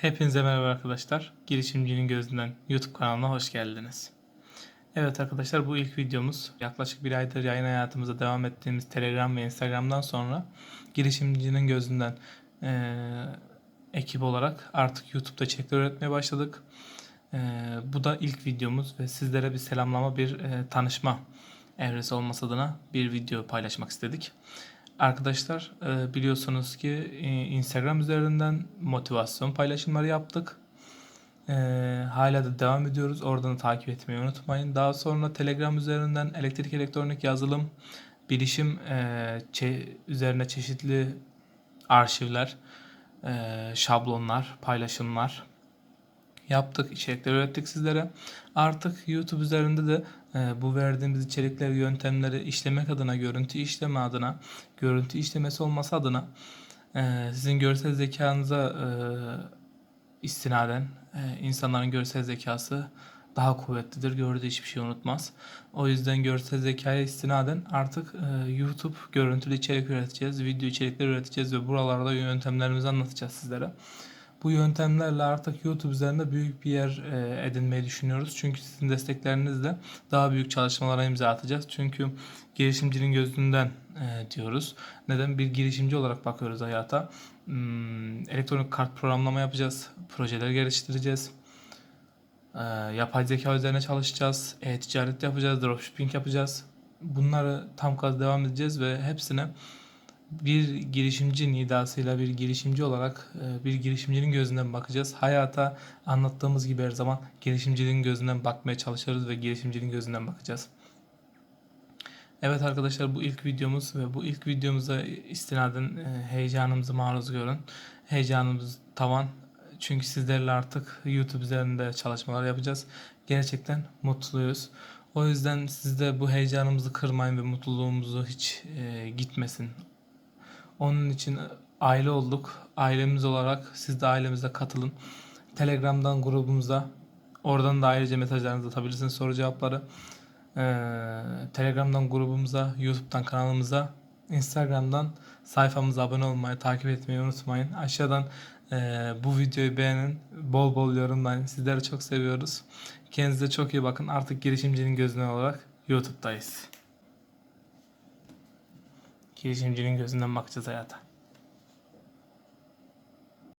Hepinize merhaba arkadaşlar. Girişimcinin Gözünden YouTube kanalına hoş geldiniz. Evet arkadaşlar bu ilk videomuz. Yaklaşık bir aydır yayın hayatımıza devam ettiğimiz Telegram ve Instagram'dan sonra Girişimcinin Gözünden eee, ekip olarak artık YouTube'da içerikler üretmeye başladık. Eee, bu da ilk videomuz ve sizlere bir selamlama, bir eee, tanışma evresi olması adına bir video paylaşmak istedik. Arkadaşlar e, biliyorsunuz ki e, Instagram üzerinden motivasyon paylaşımları yaptık. E, hala da devam ediyoruz. Oradan da takip etmeyi unutmayın. Daha sonra Telegram üzerinden elektrik elektronik yazılım, bilişim üzerine çeşitli arşivler, şablonlar, paylaşımlar yaptık, içerikler ürettik sizlere. Artık YouTube üzerinde de e, bu verdiğimiz içerikleri, yöntemleri işlemek adına, görüntü işleme adına, görüntü işlemesi olması adına e, sizin görsel zekanıza e, istinaden insanların görsel zekası daha kuvvetlidir. Gördüğü hiçbir şey unutmaz. O yüzden görsel zekaya istinaden artık YouTube görüntülü içerik üreteceğiz, video içerikler üreteceğiz ve buralarda yöntemlerimizi anlatacağız sizlere. Bu yöntemlerle artık YouTube üzerinde büyük bir yer e, edinmeyi düşünüyoruz. Çünkü sizin desteklerinizle daha büyük çalışmalara imza atacağız. Çünkü girişimcinin gözünden e, diyoruz. Neden? Bir girişimci olarak bakıyoruz hayata. Hmm, elektronik kart programlama yapacağız. Projeler geliştireceğiz. E, yapay zeka üzerine çalışacağız. E-ticaret yapacağız. Dropshipping yapacağız. Bunları tam gaz devam edeceğiz ve hepsine bir girişimci nidasıyla bir girişimci olarak e, bir girişimcinin gözünden bakacağız. Hayata anlattığımız gibi her zaman girişimcinin gözünden bakmaya çalışıyoruz ve girişimcinin gözünden bakacağız. Evet arkadaşlar bu ilk videomuz ve bu ilk videomuza istinaden e, heyecanımızı maruz görün. Heyecanımız tavan. Çünkü sizlerle artık YouTube üzerinde çalışmalar yapacağız. Gerçekten mutluyuz. O yüzden siz de bu heyecanımızı kırmayın ve mutluluğumuzu hiç e, gitmesin. Onun için aile olduk. Ailemiz olarak siz de ailemize katılın. Telegram'dan grubumuza oradan da ayrıca mesajlarınızı atabilirsiniz soru cevapları. Ee, Telegram'dan grubumuza, YouTube'dan kanalımıza, Instagram'dan sayfamıza abone olmayı, takip etmeyi unutmayın. Aşağıdan e, bu videoyu beğenin, bol bol yorumlayın. Sizleri çok seviyoruz. Kendinize çok iyi bakın. Artık girişimcinin gözünden olarak YouTube'dayız. Girişimcinin gözünden bakacağız hayata.